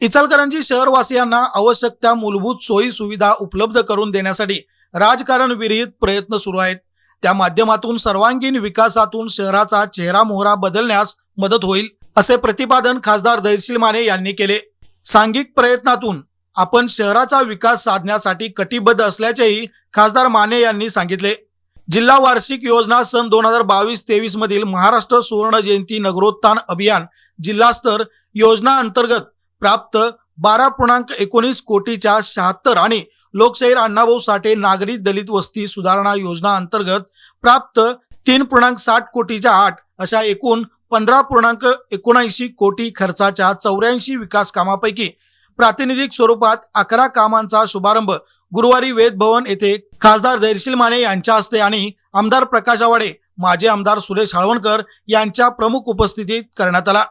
इचलकरंजी शहरवासियांना आवश्यक त्या मूलभूत सोयी सुविधा उपलब्ध करून देण्यासाठी राजकारण विरहित प्रयत्न सुरू आहेत. त्या माध्यमातून सर्वांगीण विकासातून शहराचा चेहरा मोहरा बदलण्यास मदत होईल असे प्रतिपादन खासदार दैशील माने यांनी केले. सांघिक प्रयत्नातून आपण शहराचा विकास साधण्यासाठी कटिबद्ध असल्याचेही खासदार माने यांनी सांगितले. जिल्हा वार्षिक योजना सन दोन हजार बावीस तेवीस मधील महाराष्ट्र सुवर्ण जयंती नगरोत्थान अभियान जिल्हास्तर योजना अंतर्गत प्राप्त बारा पूर्णांक एकोणीस कोटीच्या शहात्तर आणि लोकशाहीर अण्णाभाऊ साठे नागरी दलित वस्ती सुधारणा योजना अंतर्गत प्राप्त तीन पूर्णांक साठ कोटीच्या आठ अशा एकूण पंधरा पूर्णांक एकोणऐंशी कोटी खर्चाच्या चौऱ्याऐंशी विकास कामापैकी प्रातिनिधिक स्वरूपात अकरा कामांचा शुभारंभ गुरुवारी वेद भवन येथे खासदार जयशील माने यांच्या हस्ते आणि आमदार प्रकाश आवाडे माजी आमदार सुरेश हळवणकर यांच्या प्रमुख उपस्थितीत करण्यात आला.